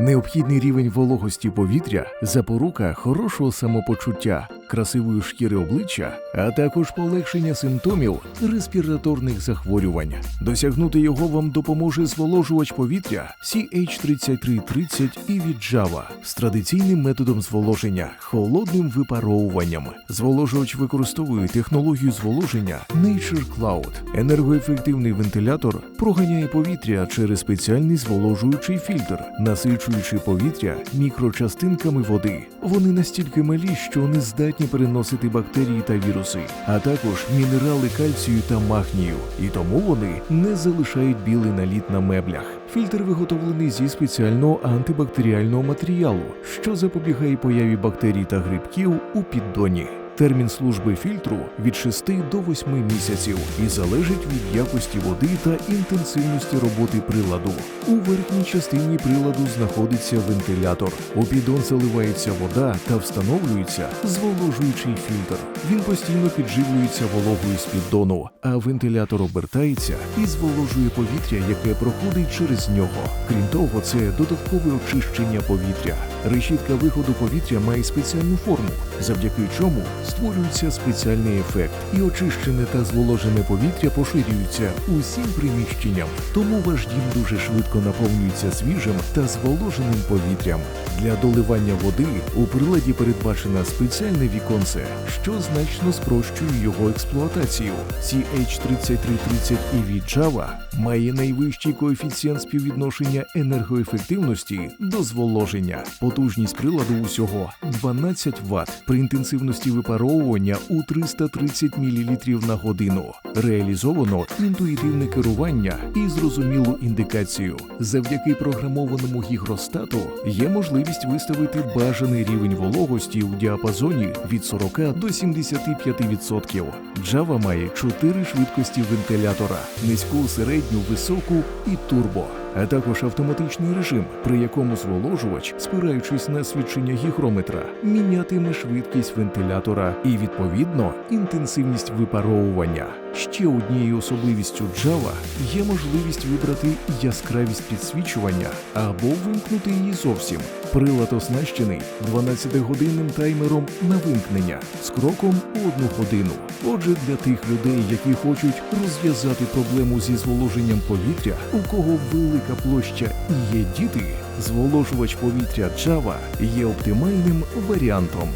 Необхідний рівень вологості повітря запорука хорошого самопочуття, красивої шкіри обличчя, а також полегшення симптомів респіраторних захворювань. Досягнути його вам допоможе зволожувач повітря CH3330 і від Java з традиційним методом зволоження холодним випаровуванням. Зволожувач використовує технологію зволоження Nature Cloud. Енергоефективний вентилятор проганяє повітря через спеціальний зволожуючий фільтр, насичуючи повітря мікрочастинками води. Вони настільки малі, що не здатні переносити бактерії та віруси, а також мінерали кальцію та магнію, і тому вони не залишають білий наліт на меблях. Фільтр виготовлений зі спеціального антибактеріального матеріалу, що запобігає появі бактерій та грибків у піддоні. Термін служби фільтру від 6 до 8 місяців і залежить від якості води та інтенсивності роботи приладу. У верхній частині приладу знаходиться вентилятор. У піддон заливається вода та встановлюється зволожуючий фільтр. Він постійно підживлюється вологою з піддону, а вентилятор обертається і зволожує повітря, яке проходить через нього. Крім того, це додаткове очищення повітря. Решітка виходу повітря має спеціальну форму, завдяки чому створюється спеціальний ефект, і очищене та зволожене повітря поширюється усім приміщенням. Тому ваш дім дуже швидко наповнюється свіжим та зволоженим повітрям. Для доливання води у приладі передбачено спеціальне віконце, що значно спрощує його експлуатацію. CH3330 і від Java має найвищий коефіцієнт співвідношення енергоефективності до зволоження. Потужність приладу усього 12 Вт при інтенсивності випаровування у 330 мл на годину. Реалізовано інтуїтивне керування і зрозумілу індикацію. Завдяки програмованому гігростату є можливість виставити бажаний рівень вологості у діапазоні від 40 до 75%. Java має 4 швидкості вентилятора: низьку, середню, високу і турбо. А також автоматичний режим, при якому зволожувач, спираючись на свідчення гігрометра, мінятиме швидкість вентилятора і відповідно інтенсивність випаровування. Ще однією особливістю Java є можливість вибрати яскравість підсвічування або вимкнути її зовсім. Прилад оснащений 12-годинним таймером на вимкнення з кроком у одну годину. Отже, для тих людей, які хочуть розв'язати проблему зі зволоженням повітря, у кого велика площа і є діти, зволожувач повітря Java є оптимальним варіантом.